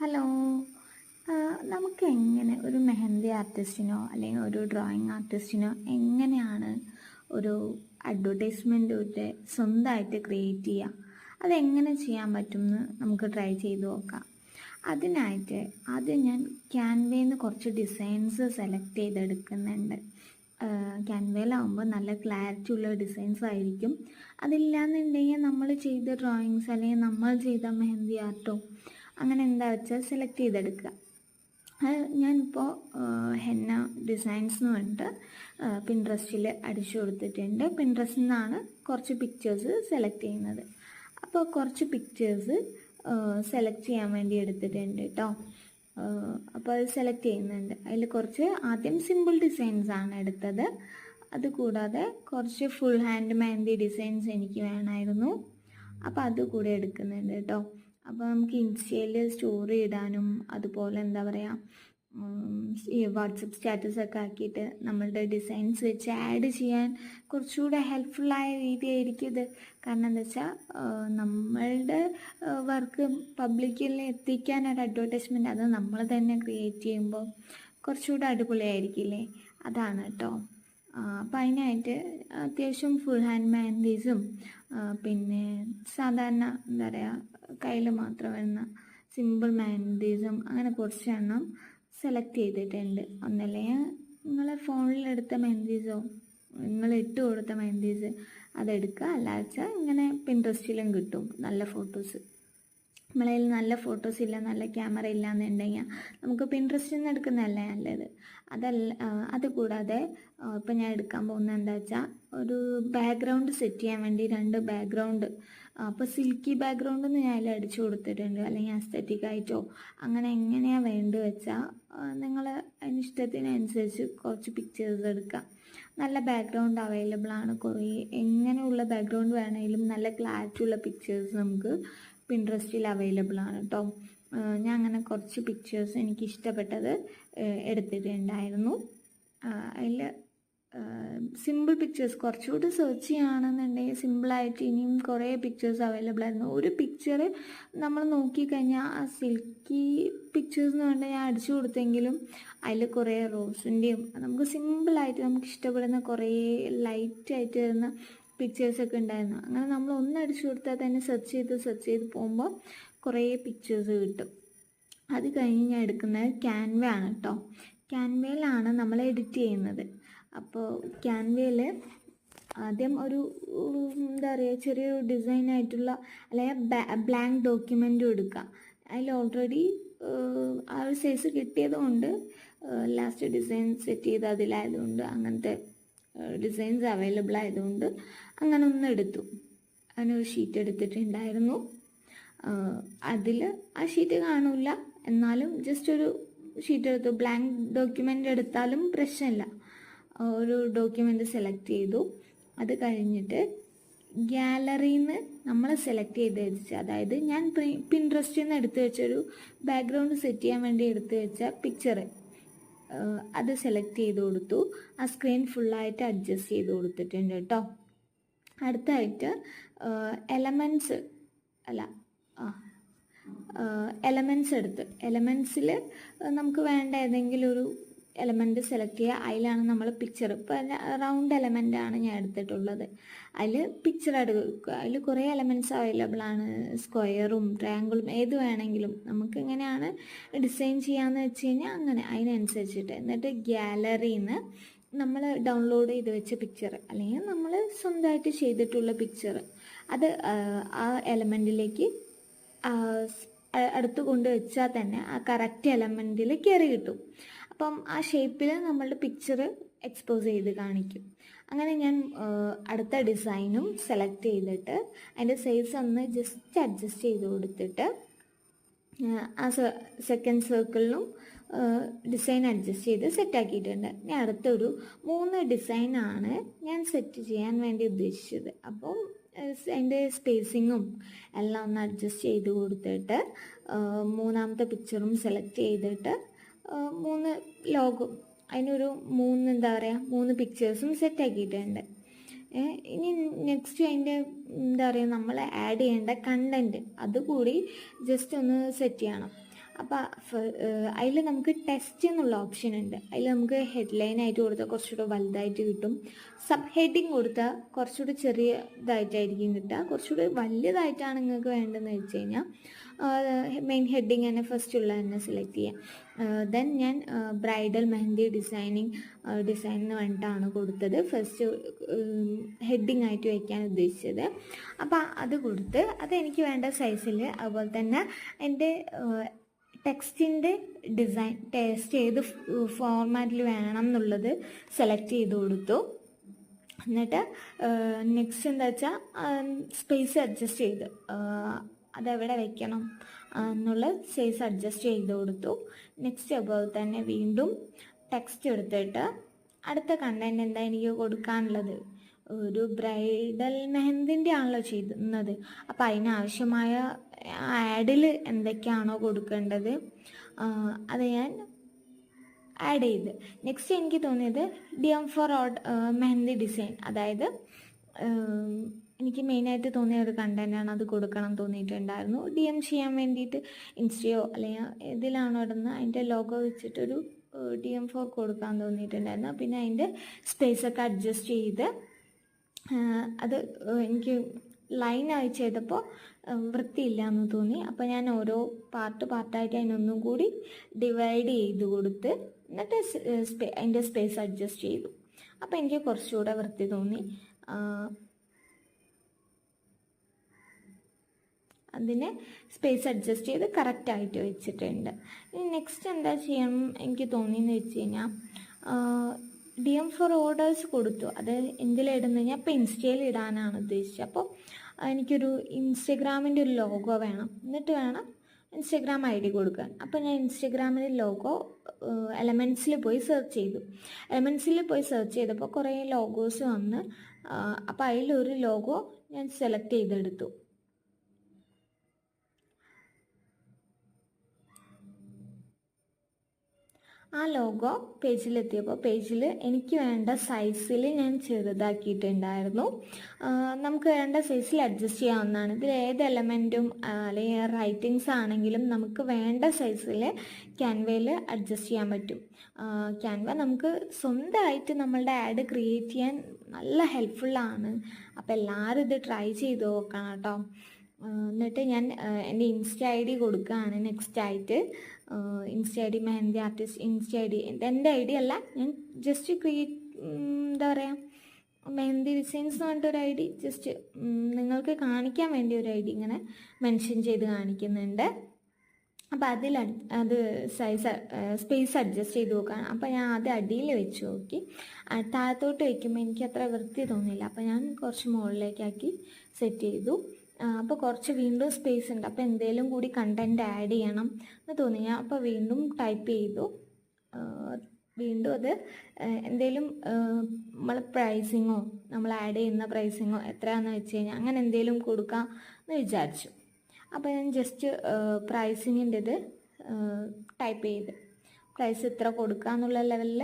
Hello. നമുക്ക് എങ്ങനെ ഒരു മെഹന്തി ആർട്ടിസ്റ്റിനോ അല്ലെങ്കിൽ ഒരു ഡ്രോയിങ് ആർട്ടിസ്റ്റിനോ എങ്ങനെയാണ് ഒരു അഡ്വർടൈസ്മെന്റ് ഒരു സ്വന്തമായിട്ട് ക്രിയേറ്റ് ചെയ്യുക അതെങ്ങനെ ചെയ്യാൻ പറ്റുമെന്ന് നമുക്ക് ട്രൈ ചെയ്ത് നോക്കാം. അതിനായിട്ട് ആദ്യം ഞാൻ ക്യാൻവയിൽ നിന്ന് കുറച്ച് ഡിസൈൻസ് സെലക്ട് ചെയ്തെടുക്കുന്നുണ്ട്. ക്യാൻവയിലാവുമ്പോൾ നല്ല ക്ലാരിറ്റി ഉള്ള ഡിസൈൻസ് ആയിരിക്കും. അതില്ലാന്നുണ്ടെങ്കിൽ നമ്മൾ ചെയ്ത ഡ്രോയിങ്സ് അല്ലെങ്കിൽ നമ്മൾ ചെയ്ത മെഹന്തി ആർട്ടോ അങ്ങനെ എന്താ വെച്ചാൽ സെലക്ട് ചെയ്തെടുക്കുക ഞാനിപ്പോൾ ഹെന്ന ഡിസൈൻസ് എന്ന് പറഞ്ഞിട്ട് പിൻട്രസ്റ്റിൽ അടിച്ചു കൊടുത്തിട്ടുണ്ട്. പിൻട്രസ്റ്റിൽ നിന്നാണ് കുറച്ച് പിക്ചേഴ്സ് സെലക്ട് ചെയ്യുന്നത്. അപ്പോൾ കുറച്ച് പിക്ചേഴ്സ് സെലക്ട് ചെയ്യാൻ വേണ്ടി എടുത്തിട്ടുണ്ട് കേട്ടോ അപ്പോൾ അത് സെലക്ട് ചെയ്യുന്നുണ്ട്. അതിൽ കുറച്ച് ആദ്യം സിമ്പിൾ ഡിസൈൻസ് ആണ് എടുത്തത്. അതുകൂടാതെ കുറച്ച് ഫുൾ ഹാൻഡ് മെഹന്തി ഡിസൈൻസ് എനിക്ക് വേണമായിരുന്നു അപ്പോൾ അത് കൂടെ എടുക്കുന്നുണ്ട് കേട്ടോ അപ്പോൾ നമുക്ക് ഇൻസ്റ്റയിൽ സ്റ്റോർ ഇടാനും അതുപോലെ എന്താ പറയുക വാട്സപ്പ് സ്റ്റാറ്റസൊക്കെ ആക്കിയിട്ട് നമ്മളുടെ ഡിസൈൻസ് വെച്ച് ആഡ് ചെയ്യാൻ കുറച്ചുകൂടെ ഹെൽപ്ഫുള്ളായ രീതിയായിരിക്കും ഇത്. കാരണം എന്താ വെച്ചാൽ നമ്മളുടെ വർക്ക് പബ്ലിക്കിൽ എത്തിക്കാൻ ഒരു അഡ്വർടൈസ്മെന്റ് അത് നമ്മൾ തന്നെ ക്രിയേറ്റ് ചെയ്യുമ്പോൾ കുറച്ചുകൂടെ അടിപൊളിയായിരിക്കില്ലേ? അതാണ് കേട്ടോ. അപ്പം അതിനായിട്ട് അത്യാവശ്യം ഫുൾ ഹാൻഡ് മാൻഡീസും പിന്നെ സാധാരണ എന്താ പറയുക കയ്യിൽ മാത്രം വരുന്ന സിമ്പിൾ മെഹന്തീസും അങ്ങനെ കുറച്ച് എണ്ണം സെലക്ട് ചെയ്തിട്ടുണ്ട് ഒന്നല്ലെങ്കിൽ നിങ്ങളെ ഫോണിലെടുത്ത മെഹന്തീസോ നിങ്ങൾ ഇട്ട് കൊടുത്ത മെഹന്തീസ് അതെടുക്കുക അല്ലാച്ച ഇങ്ങനെ പിൻട്രസ്റ്റിലും കിട്ടും നല്ല ഫോട്ടോസ് നമ്മളെ നല്ല ഫോട്ടോസ് ഇല്ല നല്ല ക്യാമറ ഇല്ല എന്നുണ്ടെങ്കിൽ നമുക്ക് പിൻട്രസ്റ്റിൽ നിന്ന് എടുക്കുന്നതല്ലേ നല്ലത്. അതല്ല അതുകൂടാതെ ഇപ്പം ഞാൻ എടുക്കാൻ പോകുന്നത് എന്താ വെച്ചാൽ ഒരു ബാക്ക്ഗ്രൗണ്ട് സെറ്റ് ചെയ്യാൻ വേണ്ടി രണ്ട് ബാക്ക്ഗ്രൗണ്ട് അപ്പോൾ സിൽക്കി ബാക്ക്ഗ്രൗണ്ട് എന്ന് ഞാൻ അടിച്ചു കൊടുത്തിട്ടുണ്ട്. അല്ലെങ്കിൽ അസ്തറ്റിക് ആയിട്ടോ അങ്ങനെ എങ്ങനെയാ വേണ്ടത് വെച്ചാൽ നിങ്ങൾ അതിനിഷ്ടത്തിനനുസരിച്ച് കുറച്ച് പിക്ചേഴ്സ് എടുക്കാം. നല്ല ബാക്ക്ഗ്രൗണ്ട് അവൈലബിൾ ആണ് കുറേ. എങ്ങനെയുള്ള ബാക്ക്ഗ്രൗണ്ട് വേണമെങ്കിലും നല്ല ക്ലാരിറ്റി ഉള്ള പിക്ചേഴ്സ് നമുക്ക് പിൻട്രസ്റ്റിൽ അവൈലബിൾ ആണ് കേട്ടോ ഞാൻ അങ്ങനെ കുറച്ച് പിക്ചേഴ്സ് എനിക്ക് ഇഷ്ടപ്പെട്ടത് എടുത്തിട്ടുണ്ടായിരുന്നു. അതിൽ സിമ്പിൾ പിക്ചേഴ്സ് കുറച്ചുകൂടി സെർച്ച് ചെയ്യുകയാണെന്നുണ്ടെങ്കിൽ സിമ്പിളായിട്ട് ഇനിയും കുറേ പിക്ചേഴ്സ് അവൈലബിൾ ആയിരുന്നു. ഒരു പിക്ചർ നമ്മൾ നോക്കിക്കഴിഞ്ഞാൽ ആ സിൽക്കി പിക്ചേഴ്സ് എന്ന് പറഞ്ഞാൽ ഞാൻ അടിച്ചു കൊടുത്തെങ്കിലും അതിൽ കുറേ റോസിന്റെയും നമുക്ക് സിമ്പിളായിട്ട് നമുക്ക് ഇഷ്ടപ്പെടുന്ന കുറേ ലൈറ്റായിട്ട് വരുന്ന പിക്ചേഴ്സൊക്കെ ഉണ്ടായിരുന്നു. അങ്ങനെ നമ്മൾ ഒന്ന് അടിച്ചു കൊടുത്താൽ തന്നെ സെർച്ച് ചെയ്ത് സെർച്ച് ചെയ്ത് പോകുമ്പോൾ കുറേ പിക്ചേഴ്സ് കിട്ടും. അത് കഴിഞ്ഞ് ഞാൻ എടുക്കുന്നത് ക്യാൻവ ആണ് കേട്ടോ ക്യാൻവയിലാണ് നമ്മൾ എഡിറ്റ് ചെയ്യുന്നത്. അപ്പോൾ ക്യാൻവയിൽ ആദ്യം ഒരു എന്താ പറയുക ചെറിയൊരു ഡിസൈൻ ആയിട്ടുള്ള അല്ലെങ്കിൽ ബ്ലാങ്ക് ഡോക്യുമെന്റും എടുക്കുക അതിൽ ഓൾറെഡി ആ ഒരു സൈസ് കിട്ടിയതുകൊണ്ട് ലാസ്റ്റ് ഡിസൈൻ സെറ്റ് ചെയ്ത് അതിലായതുകൊണ്ട് അങ്ങനത്തെ ഡിസൈൻസ് അവൈലബിൾ ആയതുകൊണ്ട് അങ്ങനെ ഒന്ന് എടുത്തു. അങ്ങനെ ഒരു ഷീറ്റ് എടുത്തിട്ടുണ്ടായിരുന്നു. അതിൽ ആ ഷീറ്റ് കാണില്ല എന്നാലും ജസ്റ്റ് ഒരു ഷീറ്റ് എടുത്തു. ബ്ലാങ്ക് ഡോക്യുമെന്റ് എടുത്താലും പ്രശ്നമില്ല ഒരു ഡോക്യുമെന്റ് സെലക്ട് ചെയ്തു. അത് കഴിഞ്ഞിട്ട് ഗ്യാലറിയിൽ നിന്ന് നമ്മൾ സെലക്ട് ചെയ്ത് വെച്ച അതായത് ഞാൻ പിൻട്രസ്റ്റിൽ നിന്ന് എടുത്തു വെച്ചൊരു ബാക്ക്ഗ്രൗണ്ട് സെറ്റ് ചെയ്യാൻ വേണ്ടി എടുത്തു വെച്ച പിക്ചർ അത് സെലക്ട് ചെയ്ത് കൊടുത്തു. ആ സ്ക്രീൻ ഫുള്ളായിട്ട് അഡ്ജസ്റ്റ് ചെയ്ത് കൊടുത്തിട്ടുണ്ട് കേട്ടോ അടുത്തായിട്ട് എലമെന്റ്സ് അല്ല ആ എലമെന്റ്സ് എടുത്ത്. എലമെന്റ്സിൽ നമുക്ക് വേണ്ട ഏതെങ്കിലും ഒരു എലമെന്റ് സെലക്ട് ചെയ്യുക. അതിലാണ് നമ്മൾ പിക്ചർ ഇപ്പോൾ റൗണ്ട് എലമെന്റ് ആണ് ഞാൻ എടുത്തിട്ടുള്ളത്. അതിൽ പിക്ചർ എടുക്കുക. അതിൽ കുറേ എലമെന്റ്സ് അവൈലബിൾ ആണ്. സ്ക്വയറും ട്രയാങ്കിളും ഏത് വേണമെങ്കിലും. നമുക്ക് എങ്ങനെയാണ് ഡിസൈൻ ചെയ്യാമെന്ന് വെച്ച് കഴിഞ്ഞാൽ അങ്ങനെ. അതിനനുസരിച്ചിട്ട്. എന്നിട്ട് ഗ്യാലറിയിൽ നിന്ന് നമ്മൾ ഡൗൺലോഡ് ചെയ്ത് വെച്ച പിക്ചർ അല്ലെങ്കിൽ നമ്മൾ സ്വന്തമായിട്ട് ചെയ്തിട്ടുള്ള പിക്ചർ അത് ആ എലമെന്റിലേക്ക് അടുത്ത് കൊണ്ട് വെച്ചാൽ തന്നെ ആ കറക്റ്റ് എലമെന്റിൽ കയറി കിട്ടും. അപ്പം ആ ഷേപ്പിൽ നമ്മളുടെ പിക്ചർ എക്സ്പോസ് ചെയ്ത് കാണിക്കും. അങ്ങനെ ഞാൻ അടുത്ത ഡിസൈനും സെലക്ട് ചെയ്തിട്ട് അതിന്റെ സൈസ് ഒന്ന് ജസ്റ്റ് അഡ്ജസ്റ്റ് ചെയ്ത് കൊടുത്തിട്ട് ആ സെക്കൻഡ് സർക്കിളിലും ഡിസൈൻ അഡ്ജസ്റ്റ് ചെയ്ത് സെറ്റാക്കിയിട്ടുണ്ട് ഞാൻ അടുത്തൊരു മൂന്ന് ഡിസൈനാണ് ഞാൻ സെറ്റ് ചെയ്യാൻ വേണ്ടി ഉദ്ദേശിച്ചത്. അപ്പം അതിന്റെ സ്പേസിങ്ങും എല്ലാം ഒന്ന് അഡ്ജസ്റ്റ് ചെയ്ത് കൊടുത്തിട്ട് മൂന്നാമത്തെ പിക്ചറും സെലക്ട് ചെയ്തിട്ട് മൂന്ന് ലോഗും അതിനൊരു മൂന്ന് എന്താ പറയുക മൂന്ന് പിക്ചേഴ്സും സെറ്റ് ആക്കിയിട്ടുണ്ട്. ഇനി നെക്സ്റ്റ് അതിന്റെ എന്താ പറയുക നമ്മൾ ആഡ് ചെയ്യേണ്ട കണ്ടന്റ് അതുകൂടി ജസ്റ്റ് ഒന്ന് സെറ്റ് ചെയ്യണം. അപ്പോൾ അതിൽ നമുക്ക് ടെസ്റ്റ് എന്നുള്ള ഓപ്ഷൻ ഉണ്ട്. അതിൽ നമുക്ക് ഹെഡ്ലൈൻ ആയിട്ട് കൊടുത്താൽ കുറച്ചുകൂടെ വലുതായിട്ട് കിട്ടും. സബ് ഹെഡിങ് കൊടുത്താൽ കുറച്ചുകൂടെ ചെറിയതായിട്ടായിരിക്കും കിട്ടുക. കുറച്ചുകൂടെ വലിയതായിട്ടാണ് നിങ്ങൾക്ക് വേണ്ടതെന്ന് വെച്ച് കഴിഞ്ഞാൽ മെയിൻ ഹെഡിങ് തന്നെ ഫസ്റ്റ് ഉള്ള തന്നെ സെലക്ട് ചെയ്യാം. ദെൻ ഞാൻ ബ്രൈഡൽ മെഹന്തി ഡിസൈനിങ് ഡിസൈനിന് വേണ്ടിയിട്ടാണ് കൊടുത്തത്. ഫസ്റ്റ് ഹെഡിങ് ആയിട്ട് വയ്ക്കാൻ ഉദ്ദേശിച്ചത്. അപ്പോൾ അത് കൊടുത്ത് അതെനിക്ക് വേണ്ട സൈസിൽ അതുപോലെ തന്നെ എന്റെ ടെക്സ്റ്റിന്റെ ഡിസൈൻ ടേസ്റ്റ് ഏത് ഫോർമാറ്റിൽ വേണം എന്നുള്ളത് സെലക്ട് ചെയ്ത് കൊടുത്തു. എന്നിട്ട് നെക്സ്റ്റ് എന്താ വെച്ചാൽ സ്പേസ് അഡ്ജസ്റ്റ് ചെയ്ത് അതെവിടെ വെക്കണം എന്നുള്ള സ്പേസ് അഡ്ജസ്റ്റ് ചെയ്ത് കൊടുത്തു. നെക്സ്റ്റ് അപ്പോൾ തന്നെ വീണ്ടും ടെക്സ്റ്റ് എടുത്തിട്ട് അടുത്ത കണ്ടന്റ് എന്താ എനിക്ക് കൊടുക്കാനുള്ളത്? ഒരു ബ്രൈഡൽ മെഹന്തിന്റെ ആണല്ലോ ചെയ്യുന്നത്. അപ്പോൾ അതിനാവശ്യമായ ആഡിൽ എന്തൊക്കെയാണോ കൊടുക്കേണ്ടത്? അത് ഞാൻ ആഡ് ചെയ്ത്. നെക്സ്റ്റ് എനിക്ക് തോന്നിയത് ഡി എം ഫോർ ഓഡ് മെഹന്തി ഡിസൈൻ അതായത് എനിക്ക് മെയിനായിട്ട് തോന്നിയ ഒരു കണ്ടന്റാണ് അത് കൊടുക്കണം തോന്നിയിട്ടുണ്ടായിരുന്നു. ഡി എം ചെയ്യാൻ വേണ്ടിയിട്ട് ഇൻസ്റ്റയോ അല്ലെങ്കിൽ ഇതിലാണോ ഇടുന്ന അതിന്റെ ലോഗോ വെച്ചിട്ടൊരു ഡി എം ഫോർ കൊടുക്കാൻ തോന്നിയിട്ടുണ്ടായിരുന്നു. പിന്നെ അതിന്റെ സ്പേസൊക്കെ അഡ്ജസ്റ്റ് ചെയ്ത് അത് എനിക്ക് ലൈനായി ചെയ്തപ്പോൾ വൃത്തിയില്ല എന്ന് തോന്നി. അപ്പോൾ ഞാൻ ഓരോ പാർട്ട് പാർട്ടായിട്ട് അതിനൊന്നും കൂടി ഡിവൈഡ് ചെയ്ത് കൊടുത്ത് എന്നിട്ട് അതിന്റെ സ്പേസ് അഡ്ജസ്റ്റ് ചെയ്തു. അപ്പോൾ എനിക്ക് കുറച്ചുകൂടെ വൃത്തി തോന്നി. അതിനെ സ്പേസ് അഡ്ജസ്റ്റ് ചെയ്ത് കറക്റ്റായിട്ട് വെച്ചിട്ടുണ്ട്. ഇനി നെക്സ്റ്റ് എന്താ ചെയ്യണം എനിക്ക് തോന്നിയെന്ന് വെച്ച് കഴിഞ്ഞാൽ ഡി എം ഫോർ ഓർഡേഴ്സ് കൊടുത്തു. അത് എന്തിലിടുന്നത് ഞാൻ ഇപ്പോൾ ഇൻസ്റ്റയിൽ ഇടാനാണ് ഉദ്ദേശിച്ചത്. അപ്പോൾ എനിക്കൊരു ഇൻസ്റ്റഗ്രാമിന്റെ ഒരു ലോഗോ വേണം. എന്നിട്ട് വേണം ഇൻസ്റ്റഗ്രാം ഐ ഡി കൊടുക്കാൻ. അപ്പോൾ ഞാൻ ഇൻസ്റ്റഗ്രാമിന്റെ ലോഗോ എലമെൻസിൽ പോയി സെർച്ച് ചെയ്തു. എലമെൻസിൽ പോയി സെർച്ച് ചെയ്തപ്പോൾ കുറേ ലോഗോസ് വന്ന് അപ്പോൾ അതിലൊരു ലോഗോ ഞാൻ സെലക്ട് ചെയ്തെടുത്തു. ആ ലോഗോ പേജിലെത്തിയപ്പോൾ പേജിൽ എനിക്ക് വേണ്ട സൈസിൽ ഞാൻ ചെറുതാക്കിയിട്ടുണ്ടായിരുന്നു. നമുക്ക് വേണ്ട സൈസിൽ അഡ്ജസ്റ്റ് ചെയ്യാവുന്നതാണ്. ഇതിൽ ഏത് എലമെന്റും അല്ലെങ്കിൽ റൈറ്റിങ്സ് ആണെങ്കിലും നമുക്ക് വേണ്ട സൈസിൽ ക്യാൻവയിൽ അഡ്ജസ്റ്റ് ചെയ്യാൻ പറ്റും. ക്യാൻവ നമുക്ക് സ്വന്തമായിട്ട് നമ്മളുടെ ആഡ് ക്രിയേറ്റ് ചെയ്യാൻ നല്ല ഹെൽപ്ഫുള്ളാണ് അപ്പോൾ എല്ലാവരും ഇത് ട്രൈ ചെയ്ത് നോക്കണം കേട്ടോ. എന്നിട്ട് ഞാൻ എന്റെ ഇൻസ്റ്റ ഐ ഡി കൊടുക്കുകയാണ് നെക്സ്റ്റ് ആയിട്ട്. Insta I D mehndi artist insta I D എന്റെ ഐ ഡി അല്ല ഞാൻ ജസ്റ്റ് ക്രിയേറ്റ് എന്താ പറയുക മെഹന്തി ഡിസൈൻസ് എന്ന് പറഞ്ഞിട്ടൊരു ഐ ഡി ജസ്റ്റ് നിങ്ങൾക്ക് കാണിക്കാൻ വേണ്ടി ഒരു ഐ ഡി ഇങ്ങനെ മെൻഷൻ ചെയ്ത് കാണിക്കുന്നുണ്ട്. അപ്പം അതിൽ അത് സൈസ് സ്പേസ് അഡ്ജസ്റ്റ് ചെയ്ത് നോക്കുകയാണ് അപ്പം ഞാൻ അത് അടിയിൽ വെച്ച് നോക്കി. താഴത്തോട്ട് വയ്ക്കുമ്പോൾ എനിക്ക് അത്ര വൃത്തി തോന്നിയില്ല. അപ്പം ഞാൻ കുറച്ച് മുകളിലേക്കാക്കി സെറ്റ് ചെയ്തു. അപ്പോൾ കുറച്ച് വീണ്ടും സ്പേസ് ഉണ്ട്. അപ്പോൾ എന്തേലും കൂടി കണ്ടന്റ് ആഡ് ചെയ്യണം എന്ന് തോന്നി. ഞാൻ അപ്പോൾ വീണ്ടും ടൈപ്പ് ചെയ്തു. വീണ്ടും അത് എന്തേലും നമ്മൾ പ്രൈസിങ്ങോ നമ്മൾ ആഡ് ചെയ്യുന്ന പ്രൈസിങ്ങോ എത്രയാണെന്ന് വെച്ച് കഴിഞ്ഞാൽ അങ്ങനെ എന്തേലും കൊടുക്കാം എന്ന് വിചാരിച്ചു. അപ്പോൾ ഞാൻ ജസ്റ്റ് പ്രൈസിങ്ങിന്റെ ഇത് ടൈപ്പ് ചെയ്ത്. പ്രൈസ് ഇത്ര കൊടുക്കുക എന്നുള്ള ലെവലിൽ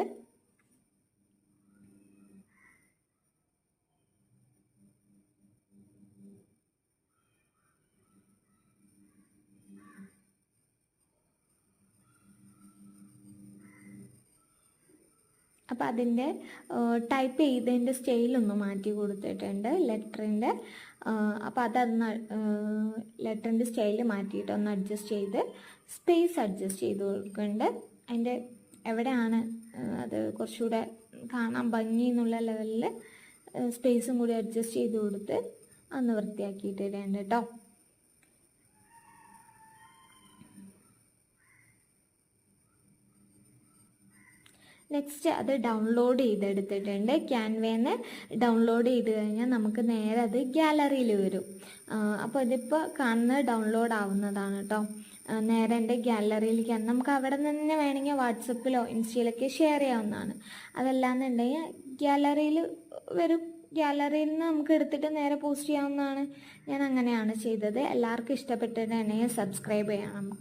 അപ്പോൾ അതിന്റെ ടൈപ്പ് ചെയ്തതിന്റെ സ്റ്റൈലൊന്ന് മാറ്റി കൊടുത്തിട്ടുണ്ട് ലെറ്ററിന്റെ അപ്പോൾ അതൊന്ന് ലെറ്ററിന്റെ സ്റ്റൈൽ മാറ്റിയിട്ട് ഒന്ന് അഡ്ജസ്റ്റ് ചെയ്ത് സ്പേസ് അഡ്ജസ്റ്റ് ചെയ്ത് കൊടുക്കുന്നുണ്ട് അതിന്റെ എവിടെയാണ് അത് കുറച്ചുകൂടെ കാണാൻ ഭംഗി എന്നുള്ള ലെവലിൽ സ്പേസും കൂടി അഡ്ജസ്റ്റ് ചെയ്ത് കൊടുത്ത് ഒന്ന് ഇടേണ്ട കേട്ടോ നെക്സ്റ്റ് അത് ഡൗൺലോഡ് ചെയ്തെടുത്തിട്ടുണ്ട്. ക്യാൻവേന്ന് ഡൗൺലോഡ് ചെയ്ത് കഴിഞ്ഞാൽ നമുക്ക് നേരെ അത് ഗ്യാലറിയിൽ വരും. അപ്പോൾ ഇതിപ്പോൾ കാണുന്നത് ഡൗൺലോഡ് ആവുന്നതാണ് കേട്ടോ നേരെ എന്റെ ഗ്യാലറിയിലേക്ക് നമുക്ക് അവിടെ നിന്ന് തന്നെ വേണമെങ്കിൽ വാട്സപ്പിലോ ഇൻസ്റ്റയിലൊക്കെ ഷെയർ ചെയ്യാവുന്നതാണ്. അതല്ലാന്നുണ്ടെങ്കിൽ ഗ്യാലറിയിൽ വരും. ഗ്യാലറിയിൽ നിന്ന് നമുക്ക് എടുത്തിട്ട് നേരെ പോസ്റ്റ് ചെയ്യാവുന്നതാണ്. ഞാൻ അങ്ങനെയാണ് ചെയ്തത്. എല്ലാവർക്കും ഇഷ്ടപ്പെട്ടിട്ടുണ്ടെങ്കിൽ സബ്സ്ക്രൈബ് ചെയ്യണം.